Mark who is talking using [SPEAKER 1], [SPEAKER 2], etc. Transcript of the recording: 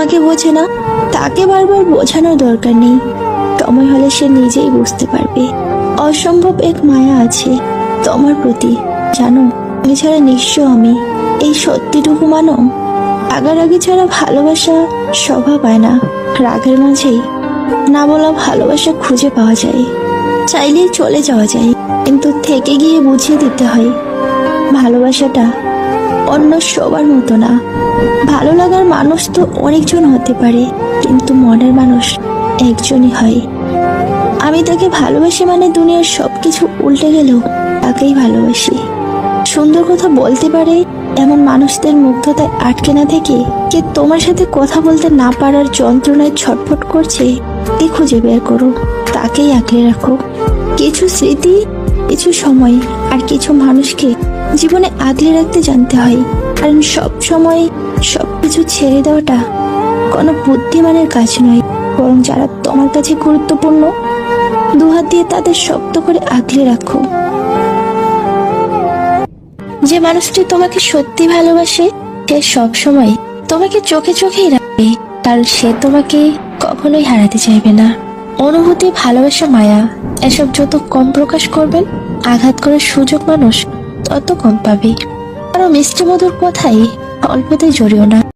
[SPEAKER 1] তোমাকে বোঝে না, তাকে বারবার বোঝানোর দরকার নেই। সময় হলে সে নিজেই বুঝতে পারবে। অসম্ভব এক মায়া আছে তোমার প্রতি। জানো, তুমি ছাড়া নিঃস্ব আমি। এই সত্যিটুকু মানো? রাগারাগি ছাড়া ভালোবাসা শোভা পায় না। রাগের মাঝেই না বলা ভালোবাসা খুঁজে পাওয়া যায়। চাইলেই চলে যাওয়া যায়, কিন্তু থেকে গিয়ে বুঝিয়ে দিতে হয়। ভালোবাসাটা অন্য সবার মতো না। ভালো লাগার মানুষ তো অনেকজন হতে পারে, কিন্তু মনের মানুষ একজনই হয়। আমি তাকে ভালোবাসি মানে দুনিয়ার সব কিছু উল্টে গেলেও তাকেই ভালোবাসি। সুন্দর কথা বলতে পারে, এমন মানুষদের মুগ্ধতায় আটকে না থেকে কে তোমার সাথে কথা বলতে না পারার যন্ত্রণায় ছটফট করছে, এ খুঁজে বের করো, তাকেই আঁকড়ে রাখো। কিছু স্মৃতি কিছু সময় আর কিছু মানুষকে জীবনে আগলে রাখতে জানতে হয়। কারণ সব সময় সবকিছু ছেড়ে দেওয়াটা কোনো বুদ্ধিমানের কাজ নয়। বরং যারা তোমার কাছে গুরুত্বপূর্ণ, দুহাত দিয়ে তাদের শক্ত করে আগলে রাখো। যে মানুষটি তোমাকে সত্যি ভালোবাসে, সে সব সময় তোমাকে চোখে চোখেই রাখবে। কারণ সে তোমাকে কখনোই হারাতে চাইবে না। অনুভূতি, ভালোবাসা, মায়া, এসব যত কম প্রকাশ করবেন, আঘাত করার সুযোগ মানুষ তত কম পাবে। আরও মিষ্টি মধুর কথাই অল্পতে জড়িও না।